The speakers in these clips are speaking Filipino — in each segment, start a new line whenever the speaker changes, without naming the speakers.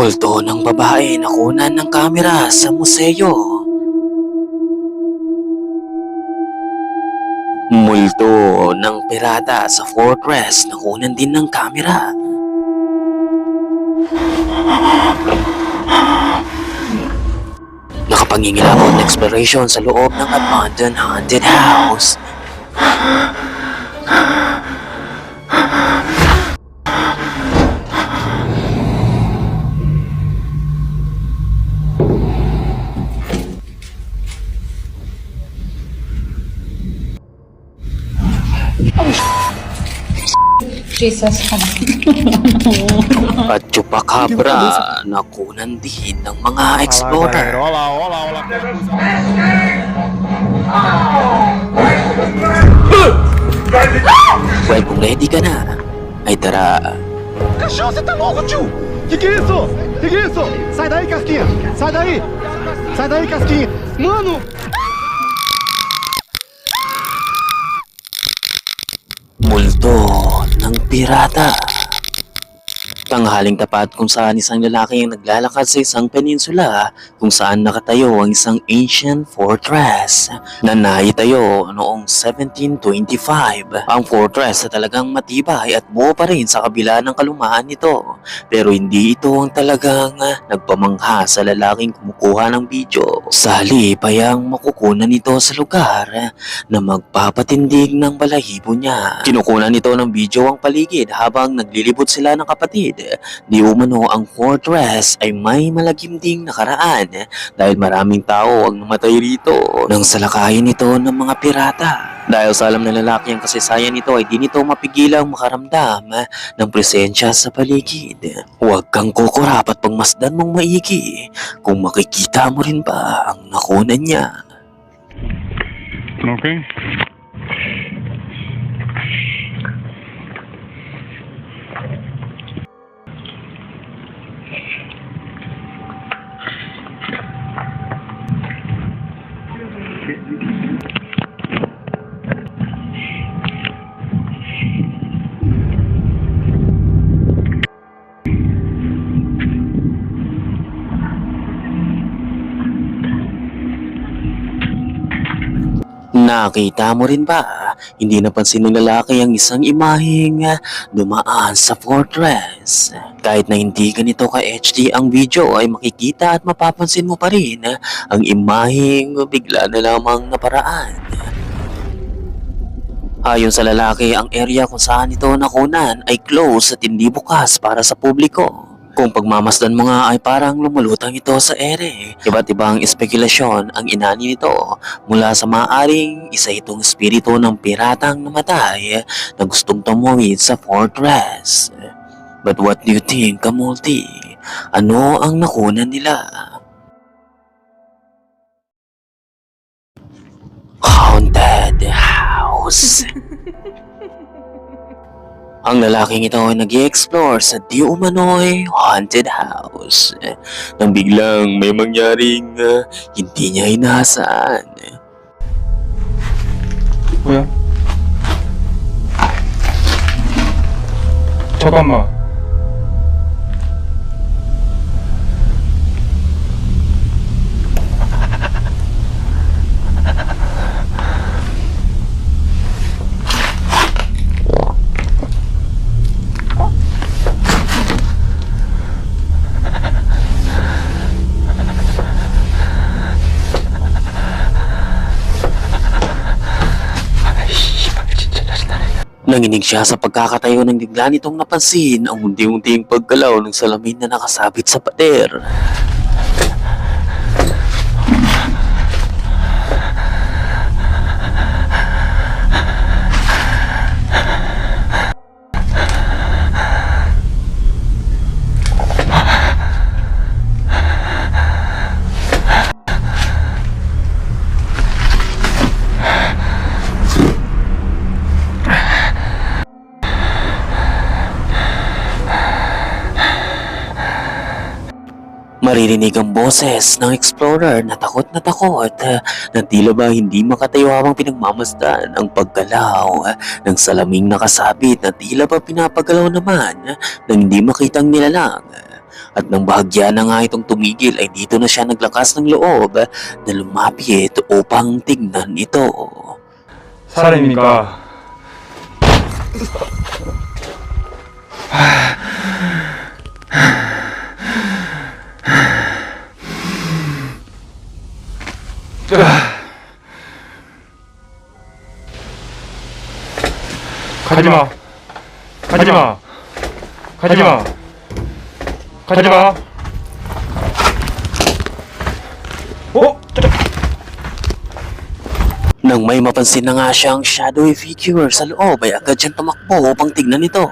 Multo ng babae na kunan ng kamera sa museo. Multo ng pirata sa fortress na kunan din ng kamera. Nakapangingilabot na exploration sa loob ng abandoned haunted house.
Jesus.
At chupacabra na kunan din ng mga explorer.
Olá, olá, olá.
Well, kung ready ka na, ay tara,
Cachorro, você tá louco, tio? Que que é isso? Que que é isso? Sai daí, Casquinha! Sai daí! Sai daí, Casquinha! Mano!
multo ng pirata. Tanghaling tapat kung saan isang lalaki ang naglalakad sa isang peninsula kung saan nakatayo ang isang ancient fortress na naitayo noong 1725. Ang fortress na talagang matibay at buo pa rin sa kabila ng kalumaan nito. Pero hindi ito ang talagang nagpamangha sa lalaking kumukuha ng video. Sa halip ay ang makukunan nito sa lugar na magpapatindig ng balahibo niya. Kinukunan nito ng video ang paligid habang naglilibot sila ng kapatid. Di umano ang fortress ay may malagim ding nakaraan dahil maraming tao ang namatay rito nang salakayin nito ng mga pirata. Dahil sa alam ng lalaki ang kasaysayan nito ay di nito mapigilang makaramdam ng presensya sa paligid. Huwag kang kukurap at pagmasdan mong maigi kung makikita mo rin ba ang nakunan niya.
Ok? すいません。
Nakita mo rin ba? Hindi napansin ng lalaki ang isang imaheng ah, dumaan sa fortress. Kahit na hindi ganito ka HD ang video ay makikita at mapapansin mo pa rin ang imaheng bigla na lamang naparaan. Ayon sa lalaki, ang area kung saan ito nakunan ay close at hindi bukas para sa publiko. Kung pagmamasdan mo nga ay parang lumulutang ito sa ere. Iba't ibang espekulasyon ang inani nito mula sa maaring isa itong espiritu ng piratang namatay na gustong tumawid sa fortress. But what do you think, Kamulti? Ano ang nakunan nila? Haunted House Ang lalaking ito ay nag explore sa di umano'y haunted house. Nang biglang may mangyaring ah, hindi niya inaasahan.
뭐야? 잠깐만.
Nanginig siya sa pagkakatayo ng bigla nitong napansin ang unti-unting paggalaw ng salamin na nakasabit sa pader. Maririnig ang boses ng explorer na takot na takot eh, na tila ba hindi makatayo habang pinagmamasdan ang paggalaw eh, ng salaming nakasabit na tila ba pinapagalaw naman eh, nang hindi makitang nilalang. At nang bahagya na nga itong tumigil ay dito na siya naglakas ng loob na lumapit upang tignan ito.
사람 가지마. 가지마. 가지마. 가지마. 어?
Nang may mapansin na nga siyang shadowy figure sa loob ay agad siyang tumakbo upang tignan ito.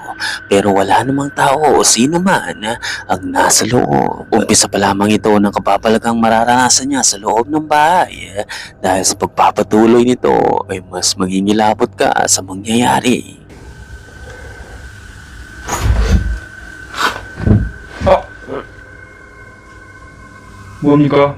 Pero wala namang tao o sino man ang nasa loob. Umpisa pa lamang ito ng kapapalagang mararanasan niya sa loob ng bahay. Dahil sa pagpapatuloy nito ay mas magingilabot ka sa mangyayari.
아 뭡니까?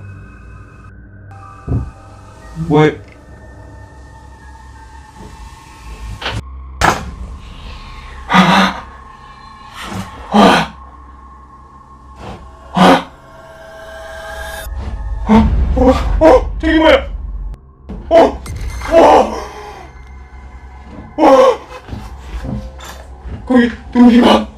뭐 어? 어? 거기 누구인가?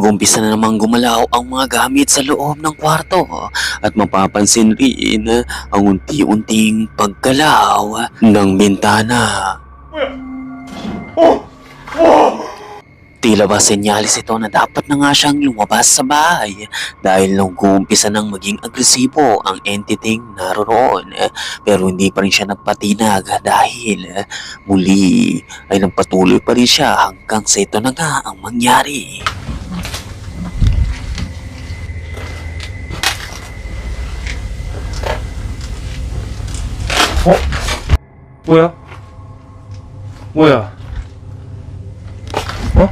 Nagumpisa na namang gumalaw ang mga gamit sa loob ng kwarto at mapapansin rin ang unti-unting pagkalaw ng bintana.
어?
Tila ba senyalis ito na dapat na nga siyang lumabas sa bahay dahil nung guumpisa nang maging agresibo ang entityng naroon pero hindi pa rin siya nagpatinag dahil muli ay nagpatuloy pa rin siya hanggang sa ito na nga ang mangyari.
뭐야? 뭐야? 어?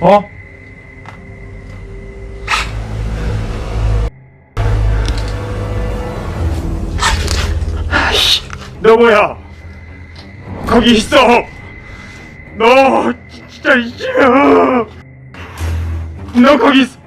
어? 아이씨, 너 뭐야? 거기 있어! 너 진짜 이씨! 너 거기 있어!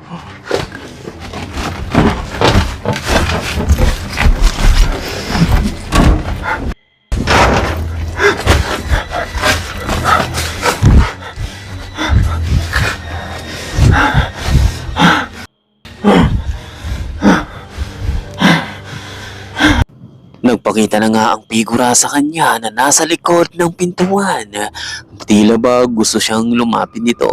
Nagpakita na nga ang figura sa kanya na nasa likod ng pintuan. Tila ba gusto siyang lumapit nito.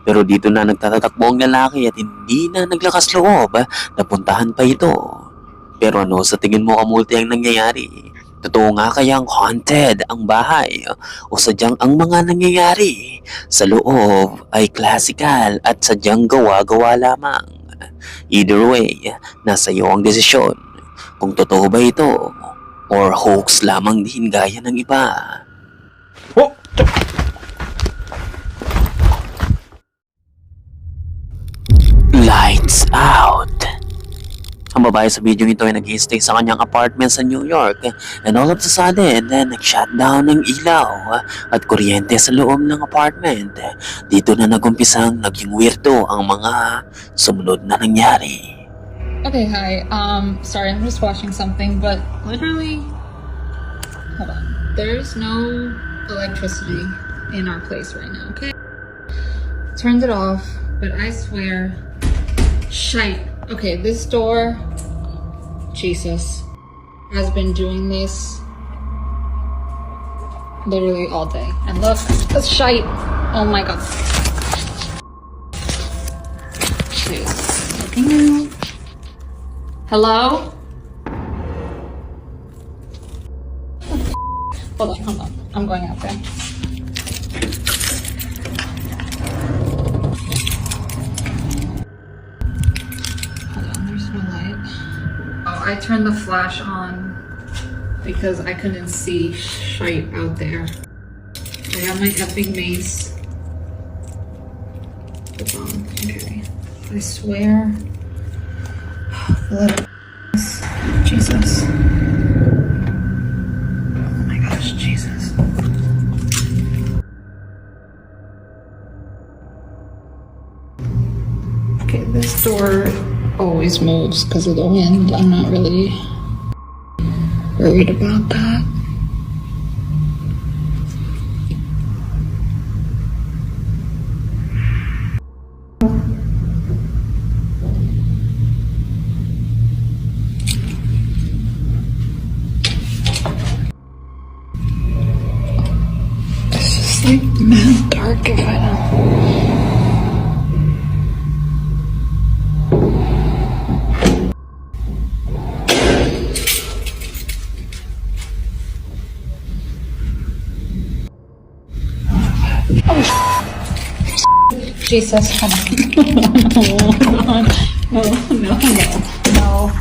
Pero dito na nagtatatakbo ang lalaki at hindi na naglakas loob na puntahan pa ito. Pero ano sa tingin mo kamulti ang nangyayari? Totoo nga kayang haunted ang bahay o sadyang ang mga nangyayari sa loob ay classical at sadyang gawa-gawa lamang. Either way, nasa iyo ang desisyon kung totoo ba ito or hoax lamang din gaya ng iba.
어? 저,
Lights out! Ang babae sa video ito ay nag-stay sa kanyang apartment sa New York and all of a sudden, nag-shutdown ng ilaw at kuryente sa loob ng apartment. Dito na nagumpisang naging weirdo ang mga sumunod na nangyari.
Okay, hi. Um, sorry, I'm just watching something, but literally, hold on. There's no electricity in our place right now, okay? Turned it off, but I swear, shite. Okay, this door, Jesus, has been doing this literally all day. And look, shite. Oh my god. Hello? Hold on, hold on. I'm going out there. Hold on, there's no light. Oh, I turned the flash on because I couldn't see shite out there. I have my epic mace. Hold on, okay. I swear. Jesus. Oh my gosh, Jesus. Okay, this door always moves because of the wind. I'm not really worried about that. Jesus, hold on. no, no, no, no.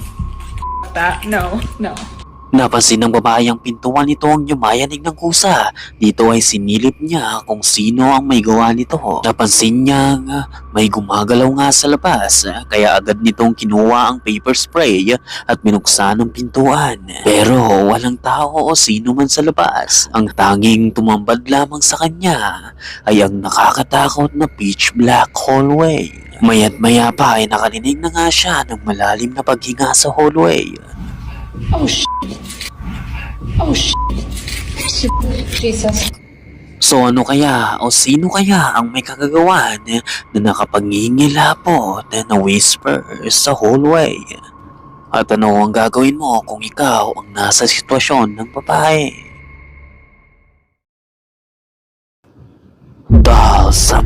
That, no, no.
Napansin ng babae ang pintuan nito ang yumayanig ng kusa. Dito ay sinilip niya kung sino ang may gawa nito. Napansin niya may gumagalaw nga sa labas. Kaya agad nitong kinuha ang paper spray at binuksan ang pintuan. Pero walang tao o sino man sa labas. Ang tanging tumambad lamang sa kanya ay ang nakakatakot na pitch black hallway. Mayat maya pa ay nakalinig na nga siya ng malalim na paghinga sa hallway.
Oh, shit. Oh, shit. Shit. Jesus.
So ano kaya o sino kaya ang may kagagawan na nakapangingilapot na whisper sa hallway? At ano ang gagawin mo kung ikaw ang nasa sitwasyon ng babae? Dahil sa.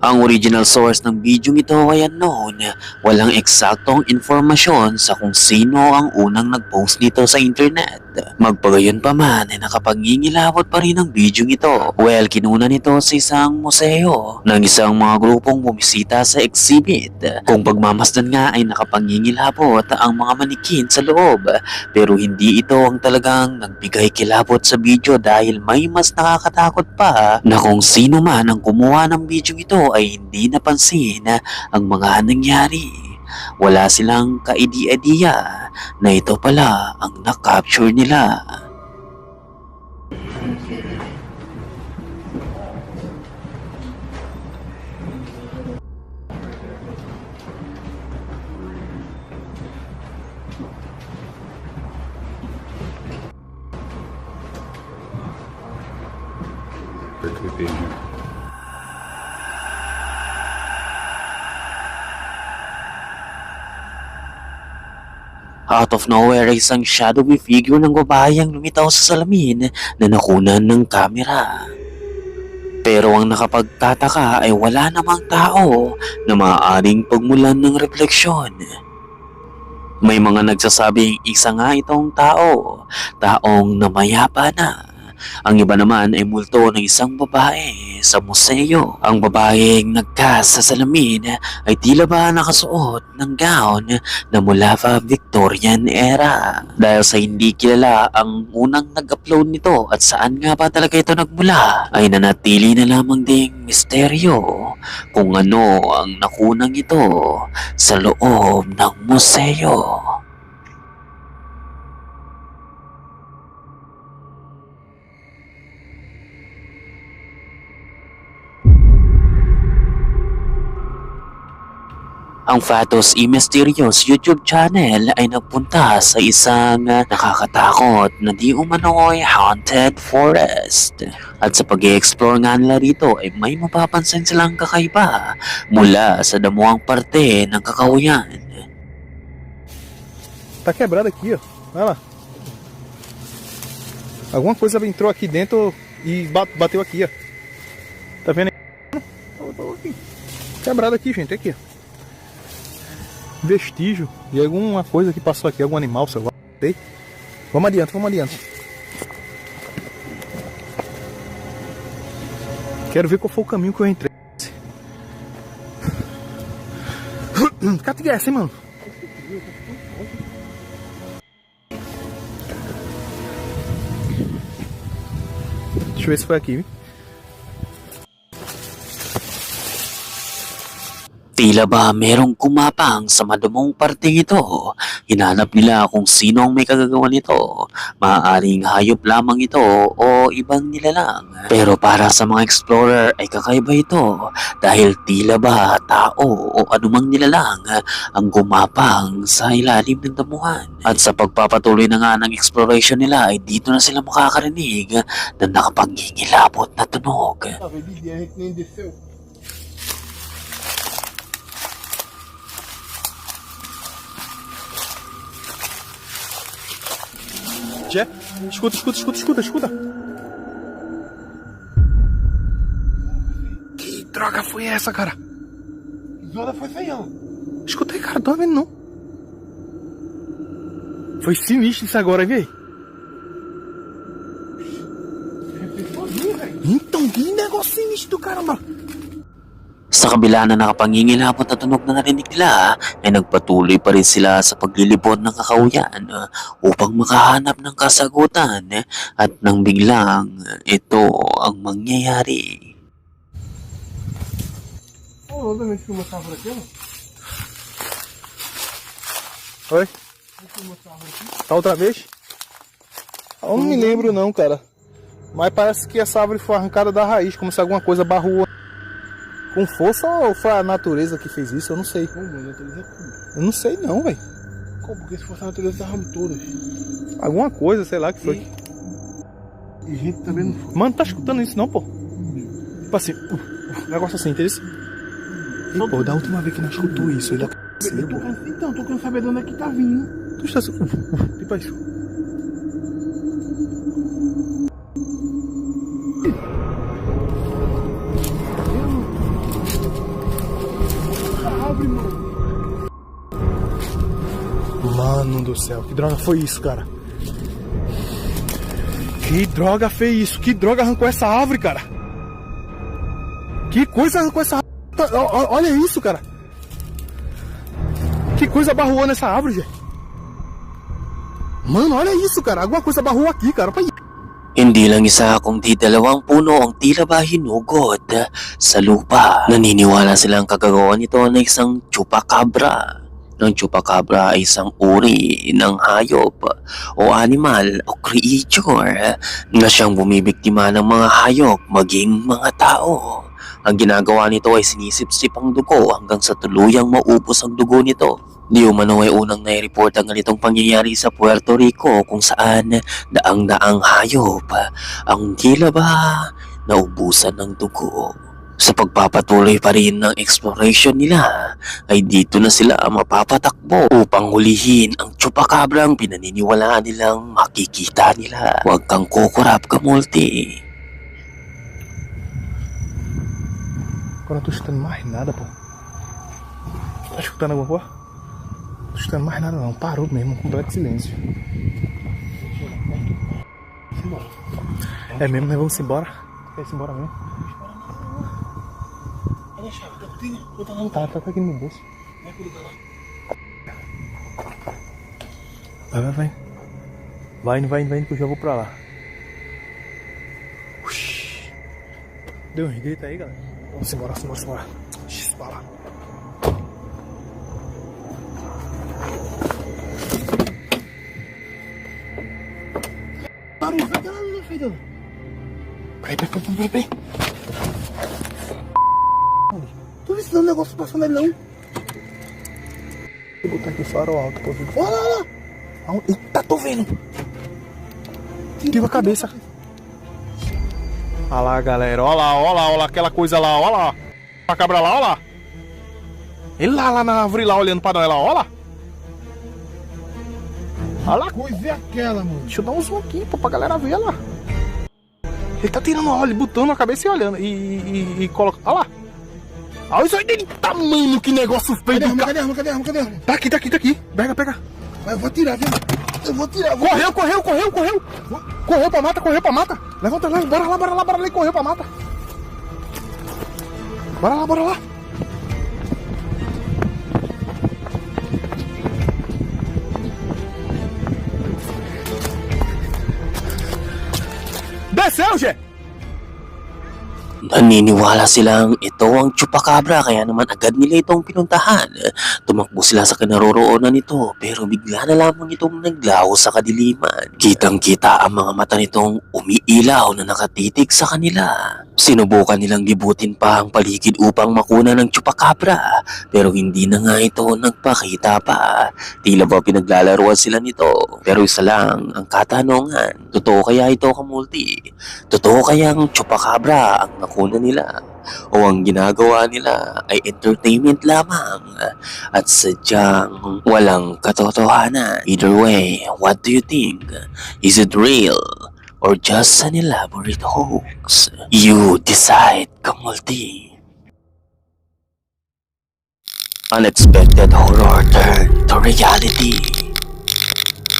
Ang original source ng video ito ay unknown. Walang eksaktong informasyon sa kung sino ang unang nag-post nito sa internet. Magpagayon pa man ay nakapangingilabot pa rin ang video ito. Well, kinuna nito sa isang museo ng isang mga grupong bumisita sa exhibit. Kung pagmamasdan nga ay nakapangingilabot ang mga manikin sa loob. Pero hindi ito ang talagang nagbigay kilabot sa video dahil may mas nakakatakot pa na kung sino man ang kumuha ng video ito ay hindi napansin ang mga nangyari. Wala silang kaidi-idea na ito pala ang na-capture nila. Out of nowhere isang shadowy figure ng babae ang lumitaw sa salamin na nakunan ng kamera. Pero ang nakapagtataka ay wala namang tao na maaaring pagmulan ng refleksyon. May mga nagsasabing isa nga itong tao, taong namayapa na. Ang iba naman ay multo ng isang babae sa museo. Ang babaeng nagkas ay tila ba nakasuot ng gown na mula pa Victorian era. Dahil sa hindi kilala ang unang nag-upload nito at saan nga ba talaga ito nagmula, ay nanatili na lamang ding misteryo kung ano ang nakunang ito sa loob ng museo. Ang Fatos E Mysterious YouTube channel ay nagpunta sa isang ah, nakakatakot na di umano'y haunted forest. At sa pag explore nga nila rito ay may mapapansin silang kakaiba mula sa damuang parte ng kakahuyan.
Tá quebrado aqui, ó. Vai lá.
Alguma coisa entrou aqui dentro e ba- bateu aqui, ó. Tá vendo. Quebrado aqui, gente. Aqui, ó. Vestígio de alguma coisa que passou aqui, algum animal, sei lá. Vamos adiante, vamos adiante. Quero ver qual foi o caminho que eu entrei. Cadê essa, hein, mano? Deixa eu ver se foi aqui, viu?
Tila ba merong kumapang sa madumong parteng ito? Hinanap nila kung sino ang may kagagawa nito. Maaaring hayop lamang ito o ibang nilalang. Pero para sa mga explorer ay kakaiba ito dahil tila ba tao o anumang nilalang ang gumapang sa ilalim ng damuhan. At sa pagpapatuloy na nga ng exploration nila ay dito na sila makakarinig ng nakapanghingilabot na tunog.
Desceu.
Jé, escuta, escuta, escuta, escuta, escuta. Que droga foi essa, cara?
Zona foi feião.
Escutei, cara, tô vendo não. Foi sinistro isso agora, viu? Então, que negócio sinistro, caramba.
Sa kabila na nakapangingilabot na tunog na narinig nila, ay nagpatuloy pa rin sila sa paglilibot ng kakauyan uh, upang makahanap ng kasagutan eh, at nang biglang ito ang mangyayari.
Ô, onde a gente filmou essa árvore aqui, ó?
Oi? Tá outra vez? Eu não me lembro não, cara. Mas parece que essa árvore foi arrancada da raiz, como se alguma coisa barrou com força ou foi a natureza que fez isso, eu não sei.
Como, a natureza como?
Eu não sei não, velho.
Como? Porque se fosse a natureza, estavam todas.
Alguma coisa, sei lá que foi.
E gente também não foi.
Mano, tá escutando isso não, pô? Tipo assim, uf, um negócio assim, entendeu? Ei, pô, da última vez que nós escutou isso, ele
Eu tô então, tô querendo saber de onde é que tá vindo.
Tu está assim, uf, uf, tipo isso. Do céu, que droga foi isso, cara? Que droga fez isso? Que droga arrancou essa árvore, cara? Que coisa arrancou essa árvore? Olha isso, cara. Que coisa barruou nessa árvore, gente. Mano, olha isso, cara. Alguma coisa barrou aqui, cara. Aí.
Hindi lang isa kundi dalawang puno ang tila ba hinugot sa lupa. Naniniwala silang kagagawa nito na isang chupacabra. Ang chupacabra ay isang uri ng hayop o animal o creature na siyang bumibiktima ng mga hayop maging mga tao. Ang ginagawa nito ay sinisip-sip ang dugo hanggang sa tuluyang maubos ang dugo nito. Di umano ay unang nai-report ang ganitong pangyayari sa Puerto Rico kung saan daang-daang hayop ang tila ba naubusan ng dugo. Sa pagpapatuloy pa rin ng exploration nila ay dito na sila mapapatakbo upang hulihin ang chupakabrang pinaniniwalaan nilang makikita nila. Huwag kang kukurap
não tô escutando mais nada, coisa? Não tô escutando mais nada não. Parou mesmo, completo silêncio. É mesmo, nós vamos embora. Quer ir embora mesmo?
Olha a chave, tá lá
Não tá, tá aqui no meu bolso.
Vai lá.
Vai, vai, vai. Vai indo, vai indo, vai indo que eu já vou pra lá. Uxi. Deu um grito aí, galera. Vamos embora, vamos embora, vamos embora. Uxi, pra lá.
Barulho, vai lá, filho.
Peraí, peraí, peraí, peraí,
Tô vendo um negócio passando ali, não.
Vou botar aqui o farol alto pra ver.
Olha lá, lá.
Aonde? Eita, tô vendo. Tira a cabeça. Olha lá, galera. Olha lá, olha lá, olha lá, aquela coisa lá, olha lá. A cabra lá, olha lá. Ele lá, lá na árvore lá, olhando pra nós lá, olha lá. Olha lá.
Coisa é aquela, mano?
Deixa eu dar um zoom aqui pô, pra galera ver lá. Ele tá tirando óleo, botando a cabeça e olhando. E, e, e coloca. Olha lá. Olha isso aí dele. Tá, mano, que negócio feio
Cadê a arma? Cadê a arma? Cadê a arma? Cadê a arma?
Tá aqui, tá aqui, tá aqui. Pega, pega.
Mas eu vou tirar, viu? Eu vou tirar. Vou...
Correu, correu, correu, correu. Correu pra mata, correu pra mata. Levanta, levanta. Bora lá, bora lá, bora lá. E correu pra mata. Bora lá, bora lá. Desceu, Gê!
Naniniwala silang ito ang chupacabra kaya naman agad nila itong pinuntahan. Tumakbo sila sa kinaroroonan nito pero bigla na lamang itong naglaho sa kadiliman. Kitang kita ang mga mata nitong umiilaw na nakatitig sa kanila. Sinubukan nilang libutin pa ang paligid upang makuna ng chupacabra pero hindi na nga ito nagpakita pa. Tila ba pinaglalaruan sila nito? Pero isa lang ang katanungan, totoo kaya ito kamulti? Totoo kayang chupacabra ang nakuna nila? O ang ginagawa nila ay entertainment lamang at sadyang walang katotohanan? Either way, what do you think? Is it real? Or just an elaborate hoax? You decide, kamulti. Unexpected horror turn to reality.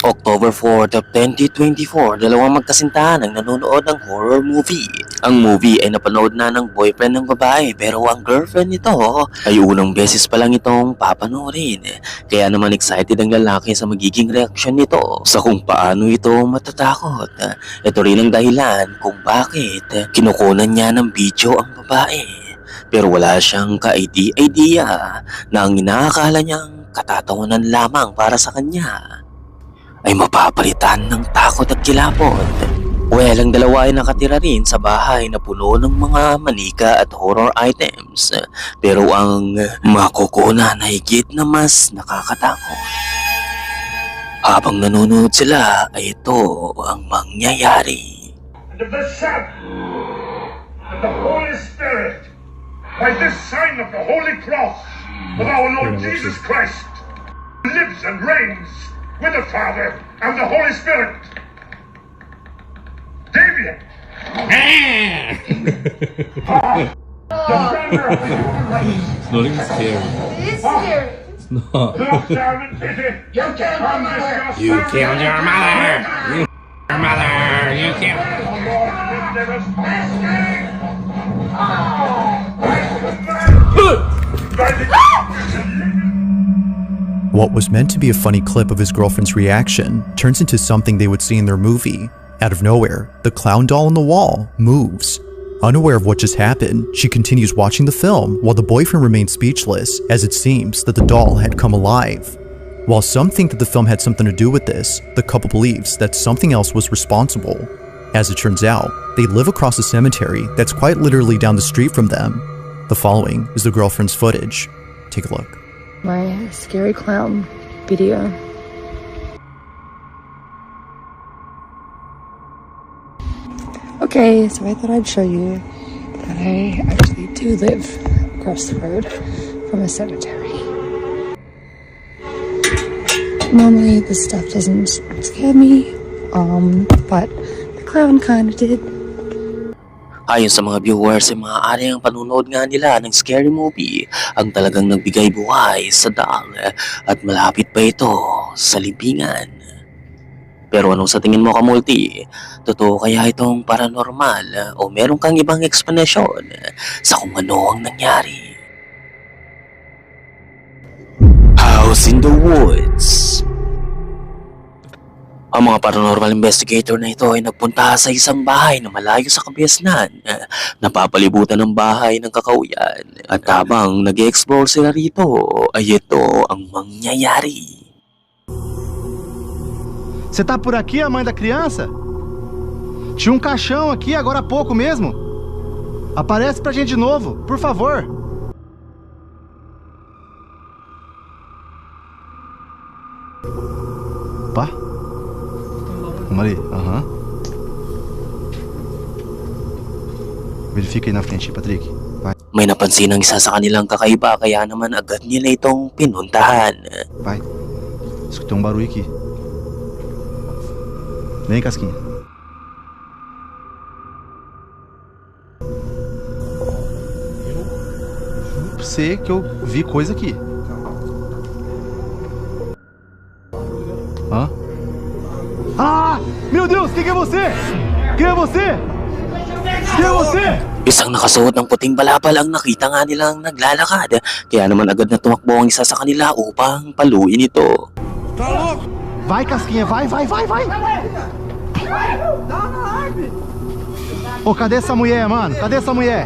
October 4th of 2024, dalawang magkasintahan ang nanonood ng horror movie. Ang movie ay napanood na ng boyfriend ng babae pero ang girlfriend nito ay unang beses pa lang itong papanoorin. Kaya naman excited ang lalaki sa magiging reaksyon nito sa kung paano ito matatakot. Ito rin ang dahilan kung bakit kinukunan niya ng video ang babae. Pero wala siyang ka-idea na ang inaakala niyang katatawanan lamang para sa kanya ay mapapalitan ng takot at kilapot. Well, ang dalawa ay nakatira rin sa bahay na puno ng mga manika at horror items. Pero ang makukunan ay higit na mas nakakatakot. Habang nanonood sila ay ito ang mangyayari.
and of the Son, and the Holy Spirit, by this sign of the Holy Cross of our Lord Jesus Christ, lives and reigns with the Father and the Holy Spirit. Damien!
It's not even scary.
It's scary.
Look down and pity. You killed your mother.
You killed your mother! You your mother! You killed
What was meant to be a funny clip of his girlfriend's reaction turns into something they would see in their movie. Out of nowhere, the clown doll on the wall moves. Unaware of what just happened, she continues watching the film while the boyfriend remains speechless, as it seems that the doll had come alive. While some think that the film had something to do with this, the couple believes that something else was responsible. As it turns out, they live across a cemetery that's quite literally down the street from them. The following is the girlfriend's footage. Take a look.
My scary clown video. Okay, so I thought I'd show you that I actually do live across the road from a cemetery. Normally, this stuff doesn't scare me, um, but the clown kind of did.
Ayon sa mga viewers, ay maaari ang panunood nga nila ng scary movie ang talagang nagbigay buhay sa doll at malapit pa ito sa libingan. Pero anong sa tingin mo kamulti? Totoo kaya itong paranormal o meron kang ibang explanation sa kung ano ang nangyari? House in the Woods Ang mga paranormal investigator na ito ay nagpunta sa isang bahay na malayo sa kabiasnan. Napapalibutan ng bahay ng kakauyan. At habang nag explore sila rito, ay ito ang mangyayari.
Você tá por aqui, a mãe da criança? Tinha um caixão aqui agora há pouco mesmo. Aparece pra gente de novo, por favor. Verifica aí na frente, Patrick. Vai,
May napansin ang isa sa kanilang kakaiba kaya naman agad nila itong pinuntahan.
vai. Escutei um barulho aqui. Vem, Casquinha. Eu você que eu vi coisa aqui. Hã? Ah! Meu Deus, quem que é você? Quem é você? Quem é você?
Isang nakasuot ng puting balabal ang nakita nga nilang naglalakad. Kaya naman agad na tumakbo ang isa sa kanila upang paluin ito.
Vai, Casquinha, vai, vai, vai, vai! Ô, cadê essa mulher, mano? Cadê essa mulher?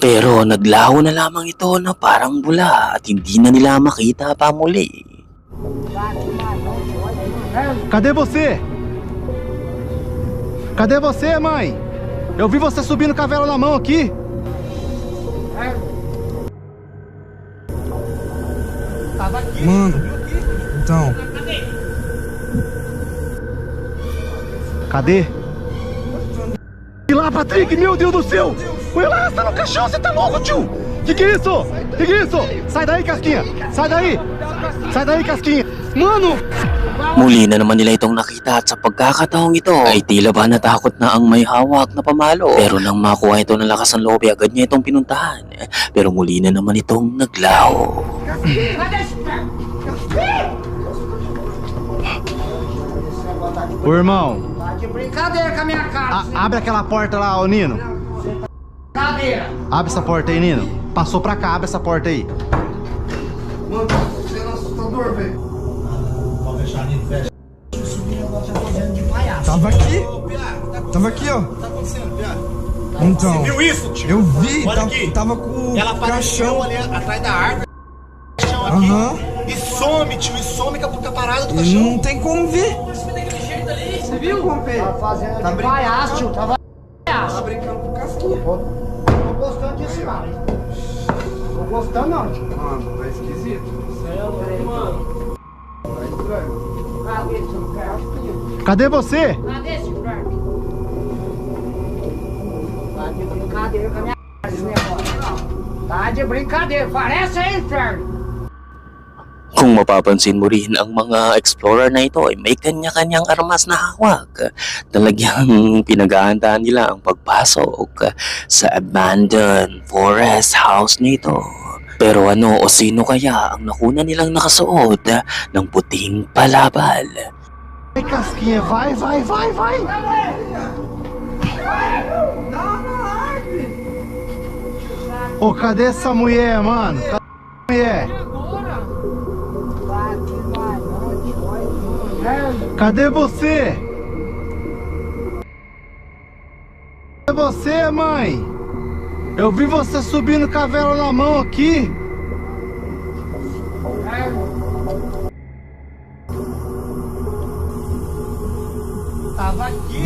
Pero naglaho na lamang ito na parang bula at hindi na nila makita pa muli.
Cadê você? Cadê você, mãe? Eu vi você subindo com a vela na mão aqui.
Mano, então,
Cadê? E lá, Patrick, meu Deus do céu! Foi lá, você tá no caixão, você tá louco, tio! Que que é isso? Que que é isso? Sai daí, Casquinha! Sai daí! Sai daí, Casquinha! Mano!
Muli na naman nila itong nakita at sa pagkakataong ito ay tila ba natakot na ang may hawak na pamalo. Pero nang makuha ito ng lakas ng loob agad niya itong pinuntahan. Pero muli na naman itong naglaho.
Ô, irmão,
brincadeira com a minha cara.
a- abre aquela porta lá, ô Nino.
Brincadeira.
Abre essa porta aí, Nino. Passou pra cá, abre essa porta aí.
Mano, você é um assustador, velho. Tava aqui. Tava aqui, ó. Então.
Viu isso, tio?
Eu vi,
Olha
tava,
aqui.
tava com
Ela
o
apareceu
caixão.
ali atrás da árvore. Caixão aqui.
Aham.
E some, tio. E some com a puta parada do
E
caixão.
não tem como ver. Você viu? Tá fazendo tá palhaço, tio. Tava Tá brincando com o casquinha. Tô gostando disso, mano. Tô gostando não, tio. Mano, tá esquisito. Mano. Tá estranho. Cadê,
você?
Cadê esse inferno? Tá de brincadeira com a minha cara esse negócio. Tá de brincadeira, parece aí, inferno.
Kung mapapansin mo rin ang mga explorer na ito ay may kanya-kanyang armas na hawak. Talagang pinag-aandaan nila ang pagpasok sa abandoned forest house nito. Pero ano o sino kaya ang nakuna nilang nakasuot ng puting palabal?
Vai, Casquinha, vai, vai, vai, vai! Ô, cadê essa mulher, mano? Cadê essa mulher? Cadê você? Cadê você, mãe? Eu vi você subindo com a vela na mão
aqui.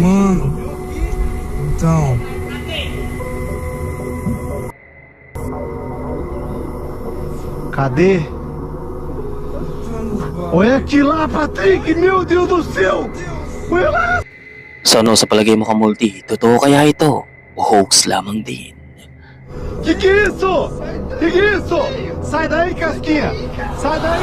Mano. Então.
Cadê? Olha aqui lá, Patrick! Meu Deus do céu! Olha lá!
So ano sa palagay mo kamulti, totoo kaya ito? O hoax lamang din?
Que que é isso? Que que é isso? Sai daí, Casquinha! Sai daí!